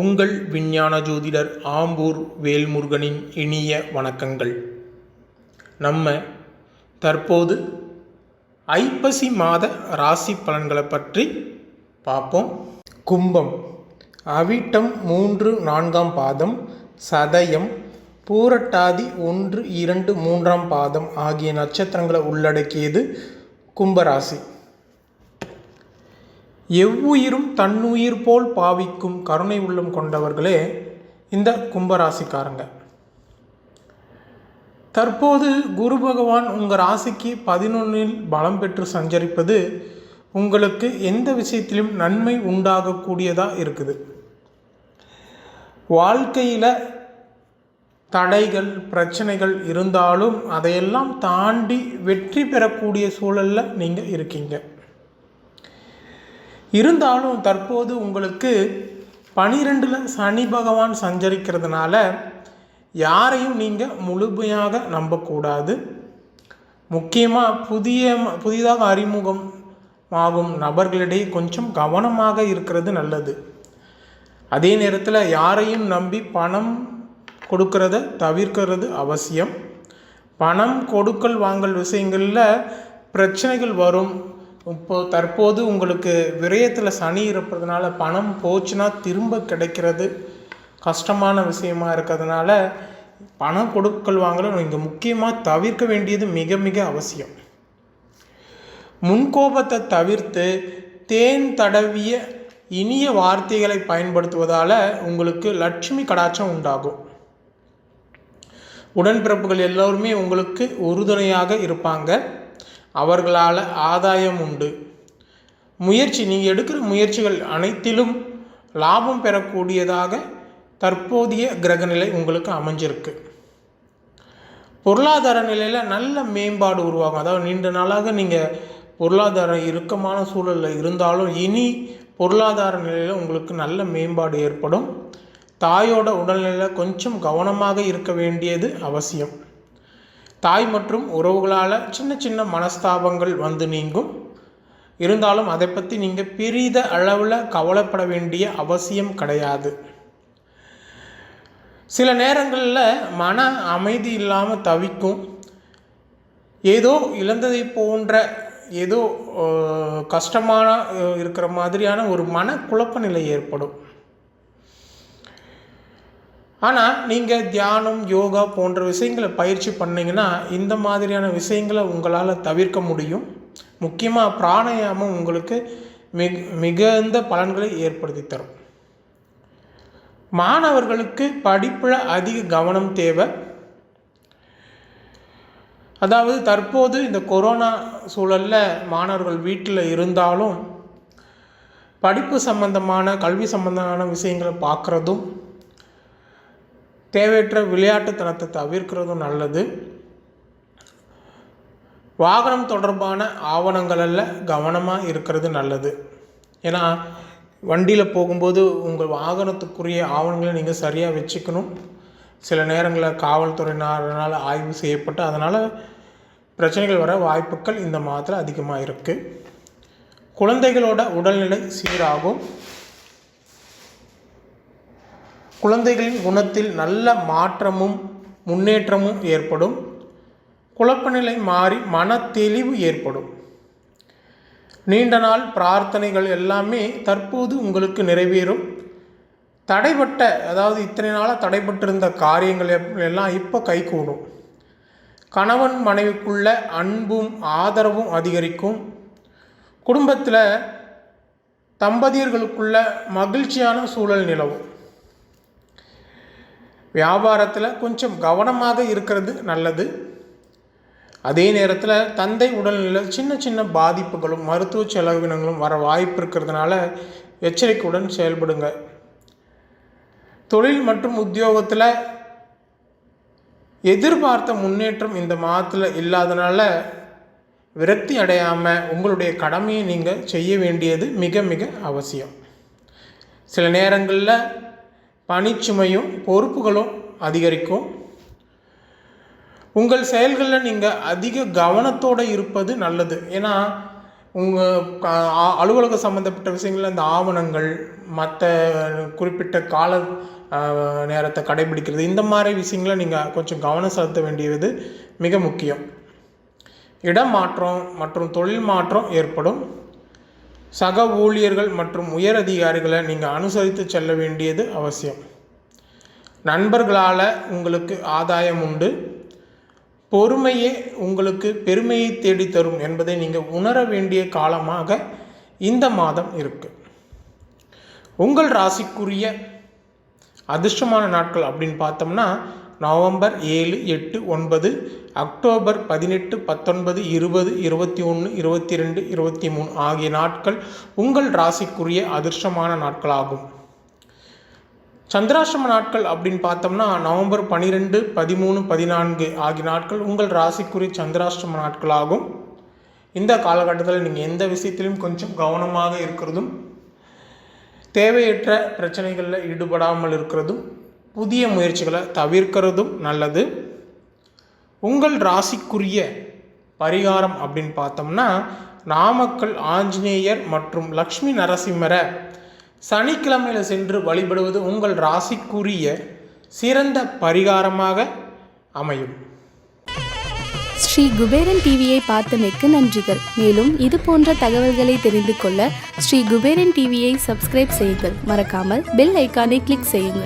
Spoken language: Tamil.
உங்கள் விஞ்ஞான ஜோதிடர் ஆம்பூர் வேல்முருகனின் இனிய வணக்கங்கள். நம்ம தற்போது ஐப்பசி மாத ராசி பலன்களை பற்றி பார்ப்போம். கும்பம் அவிட்டம் மூன்று நான்காம் பாதம் சதயம் பூரட்டாதி ஒன்று இரண்டு மூன்றாம் பாதம் ஆகிய நட்சத்திரங்களை உள்ளடக்கியது கும்பராசி. எவ்வுயிரும் தன்னுயிர் போல் பாவிக்கும் கருணை உள்ளம் கொண்டவர்களே இந்த கும்பராசிக்காரங்க. தற்போது குரு பகவான் உங்கள் ராசிக்கு பதினொன்றில் பலம் பெற்று சஞ்சரிப்பது உங்களுக்கு எந்த விஷயத்திலும் நன்மை உண்டாகக்கூடியதாக இருக்குது. வாழ்க்கையில் தடைகள் பிரச்சனைகள் இருந்தாலும் அதையெல்லாம் தாண்டி வெற்றி பெறக்கூடிய சூழலில் நீங்கள் இருக்கீங்க. இருந்தாலும் தற்போது உங்களுக்கு பனிரெண்டில் சனி பகவான் சஞ்சரிக்கிறதுனால யாரையும் நீங்கள் முழுமையாக நம்பக்கூடாது. முக்கியமாக புதிய புதிதாக அறிமுகம் ஆகும் நபர்களிடையே கொஞ்சம் கவனமாக இருக்கிறது நல்லது. அதே நேரத்தில் யாரையும் நம்பி பணம் கொடுக்கறத தவிர்க்கிறது அவசியம். பணம் கொடுக்கல் வாங்கல் விஷயங்களில் பிரச்சனைகள் வரும். இப்போ தற்போது உங்களுக்கு விரயத்தில் சனி இருப்பதுனால பணம் போச்சுன்னா திரும்ப கிடைக்கிறது. கஷ்டமான விஷயமா இருக்கிறதுனால பணம் கொடுக்கல் வாங்கல நீங்கள் முக்கியமாக தவிர்க்க வேண்டியது மிக மிக அவசியம். முன்கோபத்தை தவிர்த்து தேன் தடவிய இனிய வார்த்தைகளை பயன்படுத்துவதால் உங்களுக்கு லட்சுமி கடாட்சம் உண்டாகும். உடன்பிறப்புகள் எல்லோருமே உங்களுக்கு உறுதுணையாக இருப்பாங்க. அவர்களால் ஆதாயம் உண்டு. முயற்சி நீங்கள் எடுக்கிற முயற்சிகள் அனைத்திலும் லாபம் பெறக்கூடியதாக தற்போதைய கிரகநிலை உங்களுக்கு அமைஞ்சிருக்கு. பொருளாதார நிலையில் நல்ல மேம்பாடு உருவாகும். அதாவது நீண்ட நாளாக நீங்கள் பொருளாதார இறுக்கமான சூழலில் இருந்தாலும் இனி பொருளாதார நிலையில் உங்களுக்கு நல்ல மேம்பாடு ஏற்படும். தாயோட உடல்நிலையில் கொஞ்சம் கவனமாக இருக்க வேண்டியது அவசியம். தாய் மற்றும் உறவுகளால் சின்ன சின்ன மனஸ்தாபங்கள் வந்து நீங்கும். இருந்தாலும் அதை பற்றி நீங்கள் பெரித அளவில் கவலைப்பட வேண்டிய அவசியம் கிடையாது. சில நேரங்களில் மன அமைதி இல்லாமல் தவிக்கும். ஏதோ இழந்ததை போன்ற ஏதோ கஷ்டமான இருக்கிற மாதிரியான ஒரு மன குழப்ப நிலை ஏற்படும். ஆனால் நீங்கள் தியானம் யோகா போன்ற விஷயங்களை பயிற்சி பண்ணிங்கன்னா இந்த மாதிரியான விஷயங்களை உங்களால் தவிர்க்க முடியும். முக்கியமாக பிராணாயாமம் உங்களுக்கு மிக மிகுந்த பலன்களை ஏற்படுத்தி தரும். மாணவர்களுக்கு படிப்பில் அதிக கவனம் தேவை. அதாவது தற்போது இந்த கொரோனா சூழலில் மாணவர்கள் வீட்டில் இருந்தாலும் படிப்பு சம்பந்தமான கல்வி சம்பந்தமான விஷயங்களை பார்க்குறதும் தேவையற்ற விளையாட்டுத்தனத்தை தவிர்க்கிறதும் நல்லது. வாகனம் தொடர்பான ஆவணங்களில் கவனமாக இருக்கிறது நல்லது. ஏன்னா வண்டியில் போகும்போது உங்கள் வாகனத்துக்குரிய ஆவணங்களை நீங்கள் சரியாக வச்சுக்கணும். சில நேரங்களில் காவல்துறையினரால் ஆய்வு செய்யப்பட்டு அதனால் பிரச்சனைகள் வர வாய்ப்புகள் இந்த மாதத்தில் அதிகமாக இருக்குது குழந்தைகளோட உடல்நிலை சீராகும். குழந்தைகளின் குணத்தில் நல்ல மாற்றமும் முன்னேற்றமும் ஏற்படும். குழப்பநிலை மாறி மன தெளிவு ஏற்படும். நீண்ட நாள் பிரார்த்தனைகள் எல்லாமே தற்போது உங்களுக்கு நிறைவேறும். தடைப்பட்ட அதாவது இத்தனை நாளாக தடைப்பட்டிருந்த காரியங்கள் எல்லாம் இப்போ கைகூடும். கணவன் மனைவிக்குள்ள அன்பும் ஆதரவும் அதிகரிக்கும். குடும்பத்தில் தம்பதியர்களுக்குள்ள மகிழ்ச்சியான சூழல் நிலவும். வியாபாரத்தில் கொஞ்சம் கவனமாக இருக்கிறது நல்லது. அதே நேரத்தில் தந்தை உடல்நிலையில் சின்ன சின்ன பாதிப்புகளும் மருத்துவ செலவினங்களும் வர வாய்ப்பு இருக்கிறதுனால எச்சரிக்கையுடன் செயல்படுங்க. தொழில் மற்றும் உத்தியோகத்தில் எதிர்பார்த்த முன்னேற்றம் இந்த மாதத்தில் இல்லாதனால விரக்தி அடையாமல் உங்களுடைய கடமையை நீங்கள் செய்ய வேண்டியது மிக மிக அவசியம். சில நேரங்களில் பணிச்சுமையும் பொறுப்புகளும் அதிகரிக்கும். உங்கள் செயல்களில் நீங்கள் அதிக கவனத்தோடு இருப்பது நல்லது. ஏன்னா உங்கள் அலுவலக சம்மந்தப்பட்ட விஷயங்களில் இந்த ஆவணங்கள் மற்ற குறிப்பிட்ட கால நேரத்தை கடைபிடிக்கிறது இந்த மாதிரி விஷயங்களை நீங்கள் கொஞ்சம் கவனம் செலுத்த வேண்டியது மிக முக்கியம். இடம் மாற்றம் மற்றும் தொழில் மாற்றம் ஏற்படும். சக ஊழியர்கள் மற்றும் உயர் அதிகாரிகளை நீங்கள் அனுசரித்து செல்ல வேண்டியது அவசியம். நண்பர்களால் உங்களுக்கு ஆதாயம் உண்டு. பொறுமையே உங்களுக்கு பெருமையை தேடித் தரும் என்பதை நீங்கள் உணர வேண்டிய காலமாக இந்த மாதம் இருக்கு. உங்கள் ராசிக்குரிய அதிர்ஷ்டமான நாட்கள் அப்படின்னு பார்த்தோம்னா நவம்பர் ஏழு எட்டு ஒன்பது அக்டோபர் பதினெட்டு பத்தொன்பது இருபது இருபத்தி ஒன்று இருபத்தி ரெண்டு இருபத்தி மூணு ஆகிய நாட்கள் உங்கள் ராசிக்குரிய அதிர்ஷ்டமான நாட்களாகும். சந்திராசிரம நாட்கள் அப்படின்னு பார்த்தோம்னா நவம்பர் பன்னிரெண்டு பதிமூணு பதினான்கு ஆகிய நாட்கள் உங்கள் ராசிக்குரிய சந்திராஷ்டம நாட்களாகும். இந்த காலகட்டத்தில் நீங்கள் எந்த விஷயத்திலும் கொஞ்சம் கவனமாக இருக்கிறதும் தேவையற்ற பிரச்சனைகளில் ஈடுபடாமல் இருக்கிறதும் புதிய முயற்சிகளை தவிர்க்கிறதும் நல்லது. உங்கள் ராசிக்குரிய பரிகாரம் அப்படின்னு பார்த்தோம்னா நாமக்கல் ஆஞ்சநேயர் மற்றும் லக்ஷ்மி நரசிம்மரை சனிக்கிழமையில் சென்று வழிபடுவது உங்கள் ராசிக்குரிய சிறந்த பரிகாரமாக அமையும். ஸ்ரீ குபேரன் டிவியை பார்த்தமைக்கு நன்றிகள். மேலும் இது போன்ற தகவல்களை தெரிந்து கொள்ள ஸ்ரீ குபேரன் டிவியை சப்ஸ்கிரைப் செய்யுங்கள். மறக்காமல் பெல் ஐக்கானை கிளிக் செய்யுங்கள்.